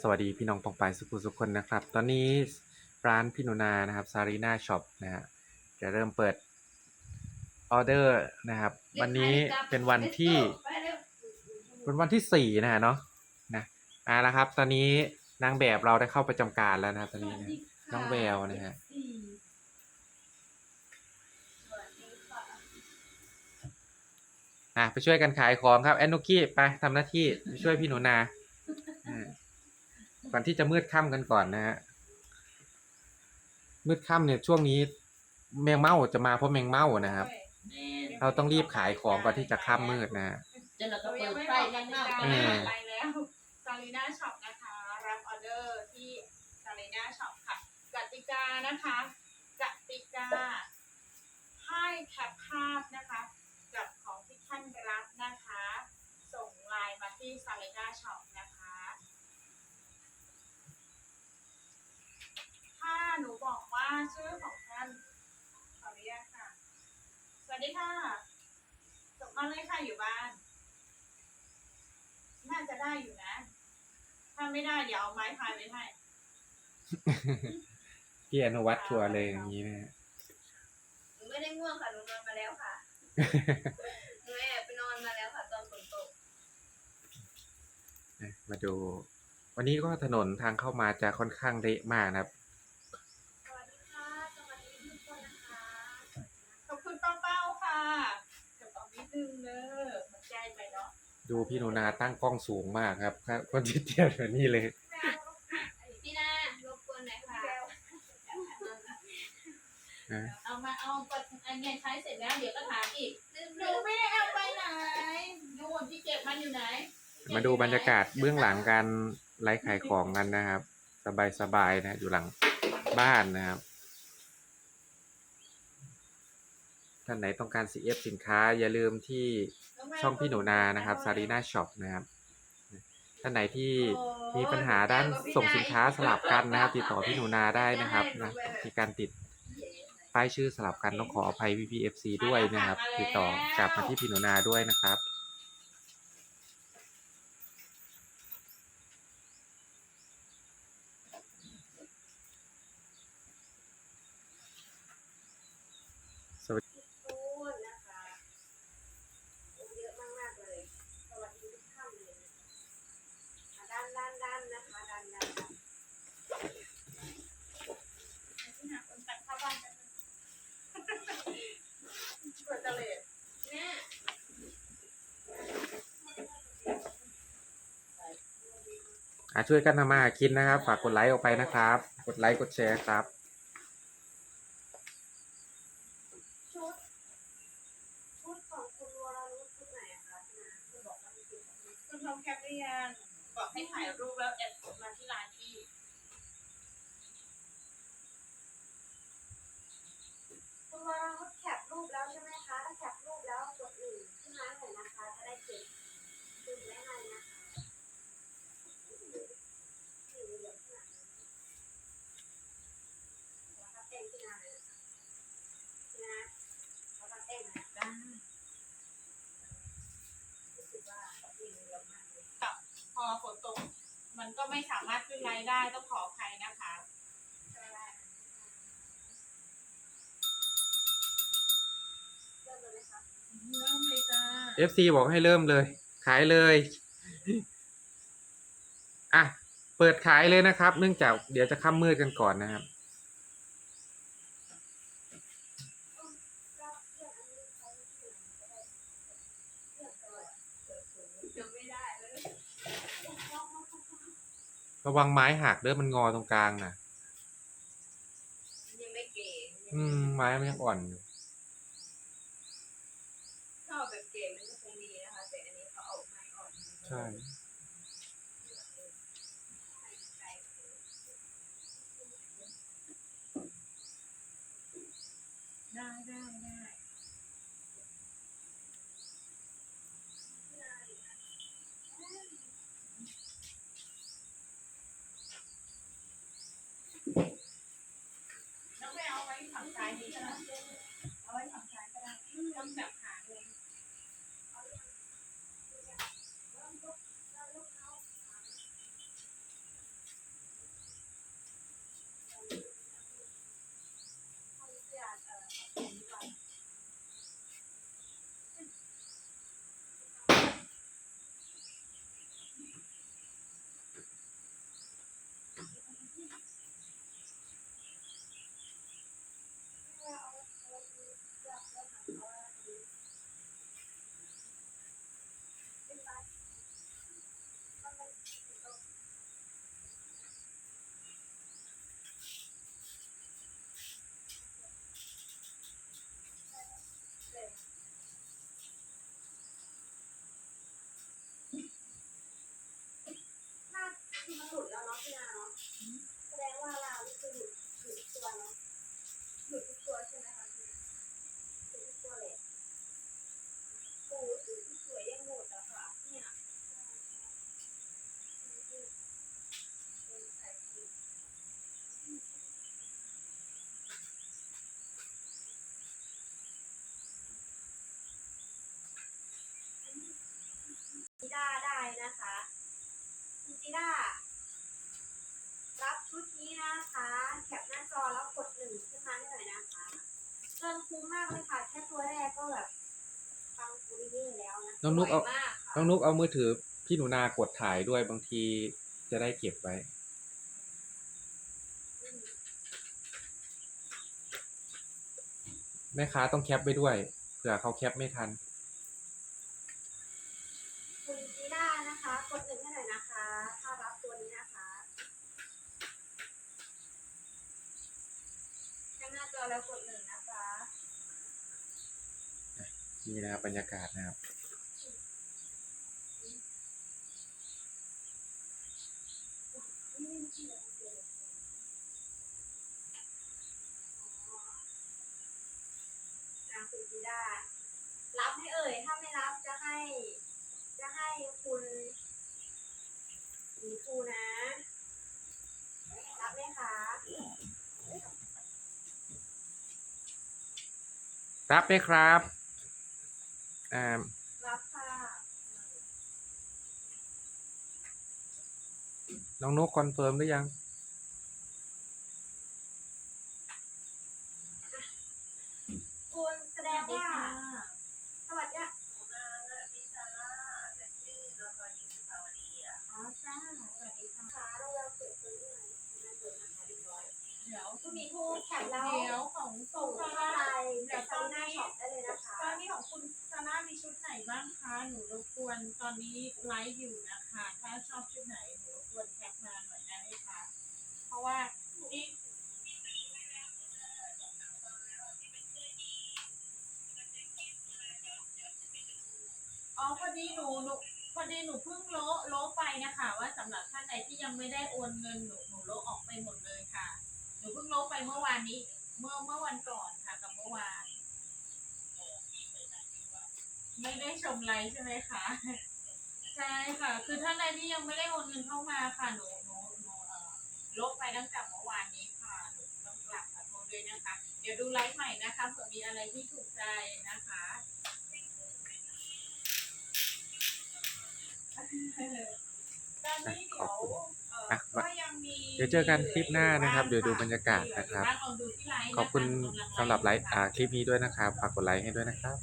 สวัสดีพี่น้องปองปายสุขุสุขคนนะครับ ตอนนี้ร้านพี่หนุนานะครับซารีนาช็อปนะฮะจะเริ่มเปิดออเดอร์นะครับ วันนี้เป็นวันที่เป็นวันที่สี่นะฮะเนาะนะอ่าล้วครับ ตอนนี้นางแบบเราได้เข้าประจำการแล้วนะครับตอนนี้นะน้องแววนะฮะอะไปช่วยกันขายของครับแอนนุกี้ไปทำหน้าที่ช่วยพี่หนูนาอ่า ก่อนที่จะมืดค่ำกันก่อนนะฮะมืดค่ำเนี่ยช่วงนี้แมงเม่าจะมาเพราะแมงเม่านะครับ เราต้องรีบขายของก่อนที่จะค่ำมืดนะฮะ จนเราก็เราเปิยังดไม่ไฟบอกแล้กวติเนาะกาอืม ไปแล้วซาลีน่าช็อปนะคะ รับออเดอร์ที่ซาลีน่าช็อปค่ะกติกานะคะกติกาให้แคปภาพนะคะ กับของที่ท่านรับนะคะ ส่งไลน์มาที่ซาลีน่าช็อปนะคะ ถ้า หนูบอกว่าชื่อของท่านขออนุญาตค่ะ สวัสดีค่ะส่งมาเลยค่ะอยู่บ้าน น่าจะได้อยู่นะ ถ้าไม่ได้เดี๋ยวเอาไม้พายไว้ให้ พี่อนุวัตทัวร์เลยอย่างนี้นะฮะหนูไม่ได้ง่วงค่ะหนูนอนมาแล้วค่ะ หนูแอบไปนอนมาแล้วค่ะ ตอนฝนตกนะมาดู วันนี้ก็ถนนทางเข้ามาจะค่อนข้างเละมากนะครับ ดูพี่หนูนาตั้งกล้องสูงมากครับครับคนที่เทียบแบบนี้เลย พี่นารบกวนหน่อยค่ะนะเอามาเอากดอันเนี้ยใช้เสร็จแล้วเดี๋ยวก็ถามอีกลืมหลืนูมไม่ได้เอาไปไหนดูที่เก็บมันอยู่ไหนมาดูบรรยากาศเบื้องหลังการไลฟ์ขายของกันนะครับ สบายๆนะอยู่หลังบ้านนะครับท่านไหนต้องการ CF สินค้าอย่าลืมที่ ช่องพี่หนูนานะครับซารีนาช็อปนะครับท่านไหนที่มีปัญหาด้านส่งสินค้าสลับกันนะครับ ติดต่อพี่หนูนาได้นะครับนะมีการติดป้ายชื่อสลับกันต้องขออภัย VPFC ด้วยนะครับ ติดต่อกลับมาที่พี่หนูนาด้วยนะครับ สวัสดี พูดนะคะโอ้เยอะมากๆเลย สวัสดีทุกท่านเลยนะคะด้านด้านด้านนะคะด้านด้านด้าน ที่หาคนตัดเข้าบ้านกันกดจะเลท แม่ อะช่วยกันทำมาหากินนะครับ ฝากกดไลค์ออกไปนะครับ กดไลค์กดแชร์ครับ ชุด ชุดของคุณวรนุชชุดไหนอะคะคุณบอกว่ามีชุดคุณทอมแคปหรือยังบอกให้ถ่ายรูปแล้วแอดมาที่ไลน์พี่ คุณวรนุชแคปรูปแล้วใช่ไหมคะ ถ้าแคปรูปแล้วกดหนึ่งขึ้นมาหน่อยนะคะ จะได้เก็บดูไว้ให้นะคะสีเหลืองขนาดนี้แล้วก็เต้นขึ้นมาเลยนะคะนะแล้วก็เต้นนะได้รู้สึกว่าเขาเต้นเยอะมากเลย พอฝนตก มัน ก็ไม่สามารถขึ้นไลฟ์ได้ต้องขออภัยนะคะเริ่มเลยไหมคะเริ่มเลยจ้า FC บอกให้เริ่มเลย ขายเลย อะ เปิดขายเลยนะครับ เนื่องจากเดี๋ยวจะค่ำมืดกันก่อนนะครับ ก็เรื่องอันนี้เขาที่ไหนก็ได้เรื่องก่อนเปิดสูงยังไม่ได้เลย ระวังไม้หักเด้อมันงอตรงกลางนะยังไม่เก๋อืม ไม้มันยังอ่อนอยู่ถ้าเอาแบบเก๋มันก็คงดีนะคะ แต่อันนี้เขาเอาไม้อ่อนใช่ได้ได้ได้น้องไม่เอาไว้ฝั่งซ้ายนี้ใช่ไหมเอาไว้ฝั่งซ้ายก็ได้ต้องแบบหาเลย เนะคะคุณ จีด้ารับชุดนี้นะคะแคปหน้าจอแล้วกดหนึ่งขึ้นมาให้หน่อยนะคะเกินคุ้มมากเลยค่ะแค่ตัวแรกก็แบบฟังฟูริเย่แล้วนะน้องนุ๊กเอา สวยมากค่ะ น้องนุกเอามือถือพี่หนูนากดถ่ายด้วยบางทีจะได้เก็บไว้ แม่ค้าต้องแคปไว้ด้วยเผื่อเขาแคปไม่ทัน คุณจีด้านะคะกดหนึ่งให้หน่อยนะคะถ้ารับตัวนี้นะคะแคปหน้าจอแล้วกดหนึ่งนะคะนี่นะครับบรรยากาศนะครับนะคุณจีด้ารับไหม่เอ่ย ถ้าไม่รับจะให้จะ ให้คุณหมีภูนะ รับไหมคะ รับไหมครับอ่ารับค่ะ น้องนุกคอนเฟิร์มหรือยัง คุณแสดงว่า สวัสดีค่ะอ๋อจ้าสวัสดีค่ะเราเราเปิดตัวด้วยนะเปิดนะคะเรียบร้อย เดี๋ยวคุณหมีภูแคปแล้วเดี๋ยวของส่งซาเข้าร่าไปในซาหน้าช็อปได้เลยนะคะตอนนี้ของคุณซาร่ามีชุดไหนบ้างคะ หนูรบกวนตอนนี้ไลฟ์อยู่นะคะ ถ้าชอบชุดไหนหนูรบกวนแคปมาหน่อยได้ไหมคะ เพราะว่าอีกอ๋อพอดีหนูหนูพอดีหนูเพิ่งโละโละไปนะคะ ว่าสำหรับท่านใดที่ยังไม่ได้โอนเงินหนูหนูโละออกไปหมดเลยค่ะห นูเพิ่งโละไปเมื่อวานนี้ เมื่อเมื่อวันก่อนค่ะกับเมื่อวาน ไม่ได้ชมไลฟ์ใช่ไหมคะใช่ค่ะ คือท่านใดที่ยังไม่ได้โอนเงินเข้ามาค่ะหนูหนูหนูเอ่อลบไปตั้งแต่เมื่อวานนี้ค่ะหนูต้องกลับขอโทษด้วยนะคะ เดี๋ยวดูไลฟ์ใหม่นะคะเผื่อมีอะไรที่ถูกใจนะคะตอนนี้เดี๋ยวเอ่ออะก็ยังมี เดี๋ยวเจอกันคลิปหน้านะครับ เดี๋ยวดูบรรยากาศนะครับ ขอบคุณสำหรับไลฟ์ฟ์อ่าคลิปนี้ด้วยนะครับ ฝากกดไลค์ให้ด้วยนะครับ